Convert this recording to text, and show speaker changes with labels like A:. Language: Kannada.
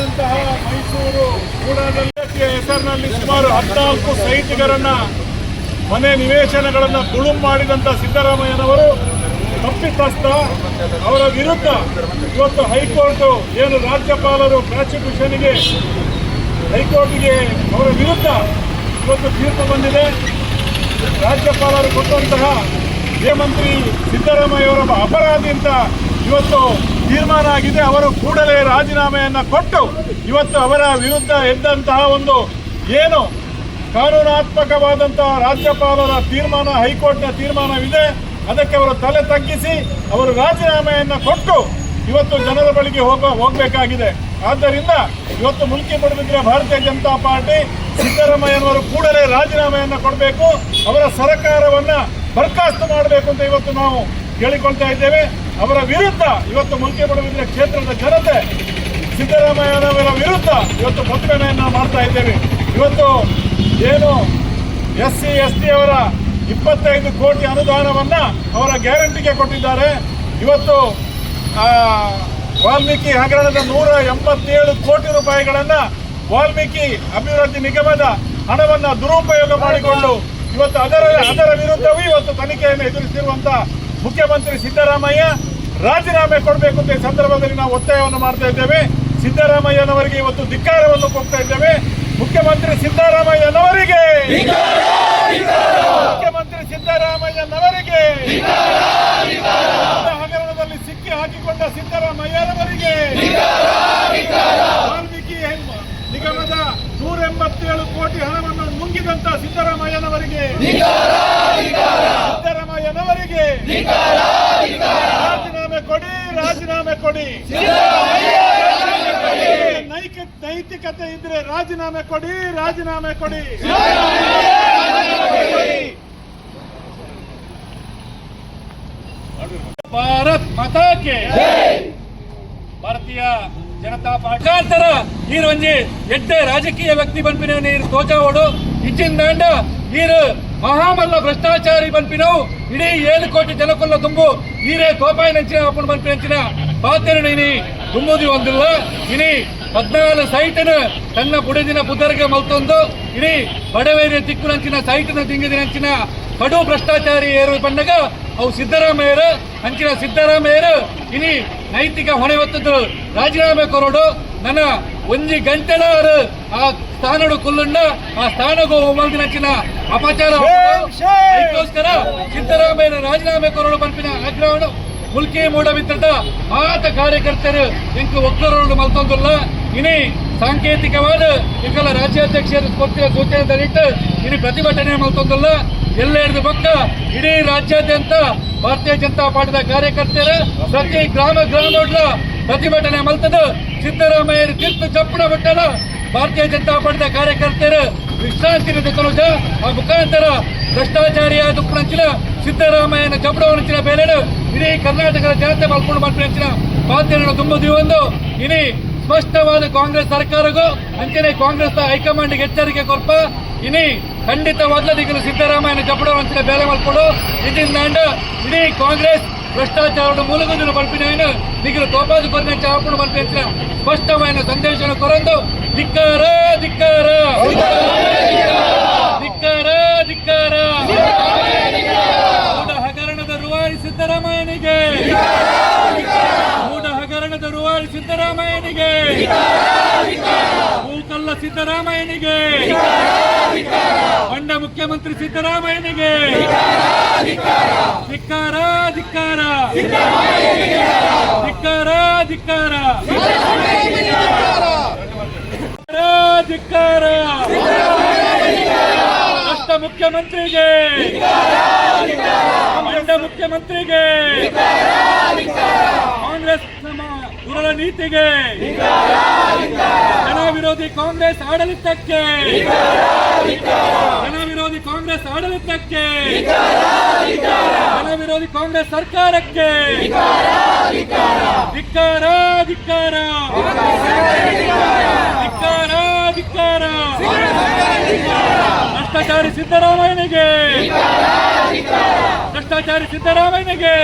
A: ಮಾಡಿದಂತಹ ಮೈಸೂರು ಗೂಡಾದಲ್ಲಿಯ ಹೆಸರಿನಲ್ಲಿ ಸುಮಾರು ಹದಿನಾಲ್ಕು ಸೈನಿಕರನ್ನ ಮನೆ ನಿವೇಶನಗಳನ್ನು ತುಳುಂ ಮಾಡಿದಂತ ಸಿದ್ದರಾಮಯ್ಯನವರು ತಪ್ಪಿತಸ್ಥ ಅವರ ವಿರುದ್ಧ ಇವತ್ತು ಹೈಕೋರ್ಟ್ ಏನು ರಾಜ್ಯಪಾಲರು ಪ್ರಾಸಿಕ್ಯೂಷನ್ಗೆ ಹೈಕೋರ್ಟ್ಗೆ ಅವರ ವಿರುದ್ಧ ಇವತ್ತು ತೀರ್ಪು ಬಂದಿದೆ. ರಾಜ್ಯಪಾಲರು ಕೊಟ್ಟಂತಹ ಮುಖ್ಯಮಂತ್ರಿ ಸಿದ್ದರಾಮಯ್ಯ ಅವರ ಅಪರಾಧಿ ಅಂತ ಇವತ್ತು ತೀರ್ಮಾನ ಆಗಿದೆ ಅವರು ಕೂಡಲೇ ರಾಜೀನಾಮೆಯನ್ನು ಕೊಟ್ಟು ಇವತ್ತು ಅವರ ವಿರುದ್ಧ ಎದ್ದಂತಹ ಒಂದು ಏನು ಕಾನೂನಾತ್ಮಕವಾದಂತಹ ರಾಜ್ಯಪಾಲರ ತೀರ್ಮಾನ, ಹೈಕೋರ್ಟ್ನ ತೀರ್ಮಾನವಿದೆ. ಅದಕ್ಕೆ ಅವರು ತಲೆ ತಗ್ಗಿಸಿ ಅವರು ರಾಜೀನಾಮೆಯನ್ನು ಕೊಟ್ಟು ಇವತ್ತು ಜನರ ಬಳಿಗೆ ಹೋಗ, ಹೋಗಬೇಕಾಗಿದೆ. ಆದ್ದರಿಂದ ಇವತ್ತು ಮುಲ್ಕಿ ಪಡೆದಿದ್ರೆ ಭಾರತೀಯ ಜನತಾ ಪಾರ್ಟಿ ಸಿದ್ದರಾಮಯ್ಯನವರು ಕೂಡಲೇ ರಾಜೀನಾಮೆಯನ್ನು ಕೊಡಬೇಕು. ಅವರ ಸರ್ಕಾರವನ್ನು ಬರ್ಖಾಸ್ತು ಮಾಡಬೇಕು ಅಂತ ಇವತ್ತು ನಾವು ಕೇಳಿಕೊಳ್ತಾ ಇದ್ದೇವೆ. ಅವರ ವಿರುದ್ಧ ಇವತ್ತು ಮುಲ್ಕೆ ಪಡೆದಿದ್ರೆ ಕ್ಷೇತ್ರದ ಜನತೆ ಸಿದ್ದರಾಮಯ್ಯನವರ ವಿರುದ್ಧ ಇವತ್ತು ಪ್ರತಿಭಟನೆಯನ್ನು ಮಾಡ್ತಾ ಇದ್ದೇವೆ. ಇವತ್ತು ಏನು ಎಸ್ ಸಿ ಎಸ್ ಟಿ ಅವರ ಇಪ್ಪತ್ತೈದು ಕೋಟಿ ಅನುದಾನವನ್ನ ಅವರ ಗ್ಯಾರಂಟಿಗೆ ಕೊಟ್ಟಿದ್ದಾರೆ. ಇವತ್ತು ವಾಲ್ಮೀಕಿ ಹಗರಣದ ನೂರ ಎಂಬತ್ತೇಳು ಕೋಟಿ ರೂಪಾಯಿಗಳನ್ನು ವಾಲ್ಮೀಕಿ ಅಭಿವೃದ್ಧಿ ನಿಗಮದ ಹಣವನ್ನ ದುರುಪಯೋಗ ಮಾಡಿಕೊಂಡು ಇವತ್ತು ಅದರ ಅದರ ವಿರುದ್ಧವೂ ಇವತ್ತು ತನಿಖೆಯನ್ನು ಎದುರಿಸಿರುವಂತ ಮುಖ್ಯಮಂತ್ರಿ ಸಿದ್ದರಾಮಯ್ಯ ರಾಜೀನಾಮೆ ಕೊಡಬೇಕು ಅಂತ ಈ ಸಂದರ್ಭದಲ್ಲಿ ನಾವು ಒತ್ತಾಯವನ್ನು ಮಾಡ್ತಾ ಇದ್ದೇವೆ. ಸಿದ್ದರಾಮಯ್ಯನವರಿಗೆ ಇವತ್ತು ಧಿಕ್ಕಾರವನ್ನು ಕೊಡ್ತಾ ಇದ್ದೇವೆ. ಮುಖ್ಯಮಂತ್ರಿ ಸಿದ್ದರಾಮಯ್ಯನವರಿಗೆ ಮುಖ್ಯಮಂತ್ರಿ ಸಿದ್ದರಾಮಯ್ಯನವರಿಗೆ ಹಗರಣದಲ್ಲಿ ಸಿಕ್ಕಿ ಹಾಕಿಕೊಂಡ ಸಿದ್ದರಾಮಯ್ಯನವರಿಗೆ ವಾಲ್ಮೀಕಿ ನಿಗಮದ ನೂರ ಎಂಬತ್ತೇಳು ಕೋಟಿ ಹಣವನ್ನು ನುಂಗಿದಂತ ಸಿದ್ದರಾಮಯ್ಯನವರಿಗೆ ರಾಜೀನಾಮೆ ಕೊಡಿ ರಾಜೀನಾಮೆ ಕೊಡಿ ನೈಕ ನೈತಿಕತೆ ಇದ್ರೆ ರಾಜೀನಾಮೆ ಕೊಡಿ ರಾಜೀನಾಮೆ ಕೊಡಿ. ಭಾರತ್ ಮತಕ್ಕೆ. ಭಾರತೀಯ ಜನತಾ ಪಾರ್ಟಿ ಅಂತರ ನೀರು ಒಂಜಿ ಎಡ್ಡೆ ರಾಜಕೀಯ ವ್ಯಕ್ತಿ ಬಂಪಿನ ನೀರು ತೋಜಾವೋಡು. ಇಚ್ಚಿಂದಾಂಡ ನೀರು ಮಹಾಮಲ್ಲ ಭ್ರಷ್ಟಾಚಾರಿ ಬಂಪಿನವು. ಇಡೀ ಏಳು ಕೋಟಿ ಜನಕೊಲ್ಲ ತುಂಬು. ನೀರೇ ಕೋಪಾಯಿ ನೆಂಚಿನ ಬಂಪಿ ನೆಂಚಿನ ಪಾತ್ರ ಇನಿ ತುಂಬುದಿ ಒಂದಿಲ್ಲ. ಇನಿ ಹದಿನಾಲು ಸೈಟನ್ನು ತನ್ನ ಬುಡದಿನ ಬುದ್ಧರಿಗೆ ಮಲ್ತೊಂದು ಇಡೀ ಬಡವೇರಿಯ ತಿಕ್ಕುನಂಚಿನ ಸೈಟನ್ನು ತಿಂಗಿದಿನಂಚಿನ ಕಡು ಭ್ರಷ್ಟಾಚಾರಿ ಏರು ಬಂದಾಗ ಅವು ಸಿದ್ದರಾಮಯ್ಯರು ಅಂಚಿನ ಸಿದ್ದರಾಮಯ್ಯರು ಇನಿ ನೈತಿಕ ಹೊಣೆ ಹೊತ್ತದ್ದು ರಾಜೀನಾಮೆ ಕೊರೋಡು. ನನ್ನ ಒಂಜಿ ಗಂಟೆಲಾರು ಆ ಸ್ಥಾನಡು ಕುಲ್ಲುಂಡ ಆ ಸ್ಥಾನಗೂ ಮಲ್ದಿನಂಚಿನ ಅಪಚಾರ ಸಿದ್ದರಾಮಯ್ಯನ ರಾಜೀನಾಮೆ ಕೊರೋಡು ಪಂಪಿನ ಆಗ್ರಹವನ್ನು ಮುಲ್ಕಿ ಮೂಡಬಿದ್ದ ಆತ ಕಾರ್ಯಕರ್ತರು ಇಂಕು ಒಕ್ಕರೋಡು ಮಲ್ತೊಂದಿಲ್ಲ. ಇನಿ ಸಾಂಕೇತಿಕವಾದ ಇಂಕಲ ರಾಜ್ಯಾಧ್ಯಕ್ಷರು ಕೊಟ್ಟಿರೋ ಸೂಚನೆದಲ್ಲಿಟ್ಟು ಇನಿ ಪ್ರತಿಭಟನೆ ಮಾಡ್ತದಲ್ಲ ಹಿಡಿದು ಪಕ್ಕ ಇಡೀ ರಾಜ್ಯಾದ್ಯಂತ ಭಾರತೀಯ ಜನತಾ ಪಾರ್ಟಿದ ಕಾರ್ಯಕರ್ತರು ಪ್ರತಿ ಗ್ರಾಮ ಗ್ರಾಮಗಳ ಪ್ರತಿಭಟನೆ ಮಲ್ತದ ಸಿದ್ದರಾಮಯ್ಯ ತೀರ್ಪು ಚಪ್ಪಣ ಬಿಟ್ಟದ ಭಾರತೀಯ ಜನತಾ ಪಾರ್ಟಿದ ಕಾರ್ಯಕರ್ತರು ವಿಶ್ರಾಂತಿ ನಿಂತನುಜ ಆ ಮುಖಾಂತರ ಭ್ರಷ್ಟಾಚಾರಿಯಾದ ಉಪ್ಪಣಂಚಿನ ಸಿದ್ದರಾಮಯ್ಯನ ಚಪ್ಪಡವನಂಚಿನ ಬೇಲೆಡು ಇಡೀ ಕರ್ನಾಟಕದ ಜನತೆ ಮಲ್ಕೊಂಡು ಮಾಡಿ ಹೆಚ್ಚಿನ ಪಾತ್ರ ತುಂಬುದು ಒಂದು ಇನಿ ಸ್ಪಷ್ಟವಾದ ಕಾಂಗ್ರೆಸ್ ಸರ್ಕಾರಗೂ, ಅಂಚನೆ ಕಾಂಗ್ರೆಸ್ ಹೈಕಮಾಂಡ್ಗೆ ಎಚ್ಚರಿಕೆ ಕೊರ್ಪ ಇನಿ ಖಂಡಿತವಾಗ್ಲೂ ಈಗಲೂ ಸಿದ್ದರಾಮಯ್ಯನ ಚಪ್ಪಡವಂಚಿನ ಬೇಲೆ ಮಲ್ಕೊಂಡು ಇದರಿಂದ ಇಡೀ ಕಾಂಗ್ರೆಸ್ ಭ್ರಷ್ಟಾಚಾರದ ಮೂಲಗುದಿನ ಬಲ್ಪಿನೇನು ನಿಗಲು ತೋಪಾದು ಕೊರಿನ ಚಾಪಣ ಬಲ್ಪಿನ ಸ್ಪಷ್ಟವಾದ ಸಂದೇಶನ ಕೊರಂದು, ಧಿಕ್ಕಾರ ಧಿಕ್ಕಾರ ಧಿಕ್ಕಾರ ಮೂಢ ಹಗರಣದ ರೂವಾರಿ ಸಿದ್ದರಾಮಯ್ಯನಿಗೆ ಮೂಢ ಹಗರಣದ ರೂವಾರಿ ಸಿದ್ದರಾಮಯ್ಯನಿಗೆ. ಭೂಕಲ್ಲ ಸಿದ್ದರಾಮಯ್ಯನಿಗೆ. ಬಂಡ ಮುಖ್ಯಮಂತ್ರಿ ಸಿದ್ದರಾಮಯ್ಯನಿಗೆ. ಧಿಕ್ಕಾರ ಧಿಕ್ಕಾರ. ಧಿಕ್ಕಾರ ಧಿಕ್ಕಾರ. ಧಿಕ್ಕಾರ ಭ್ರಷ್ಟ ಮುಖ್ಯಮಂತ್ರಿಗೆ. ಮುಖ್ಯಮಂತ್ರಿಗೆ. ಕಾಂಗ್ರೆಸ್ ನಮ್ಮ ದುರಳ ನೀತಿಗೆ. ಜನ ವಿರೋಧಿ ಕಾಂಗ್ರೆಸ್ ಆಡಳಿತಕ್ಕೆ. ಜನ ವಿರೋಧಿ ಕಾಂಗ್ರೆಸ್ ಆಡಳಿತಕ್ಕೆ. ಜನ ವಿರೋಧಿ ಕಾಂಗ್ರೆಸ್ ಸರ್ಕಾರಕ್ಕೆ. ಧಿಕ್ಕಾರ ಧಿಕ್ಕಾರ. ಧಿಕ್ಕಾರ ಧಿಕ್ಕಾರ. ಭ್ರಷ್ಟಾಚಾರಿ ಸಿದ್ದರಾಮಯ್ಯನಿಗೆ. ಭ್ರಷ್ಟಾಚಾರಿ ಸಿದ್ದರಾಮಯ್ಯನಿಗೆ.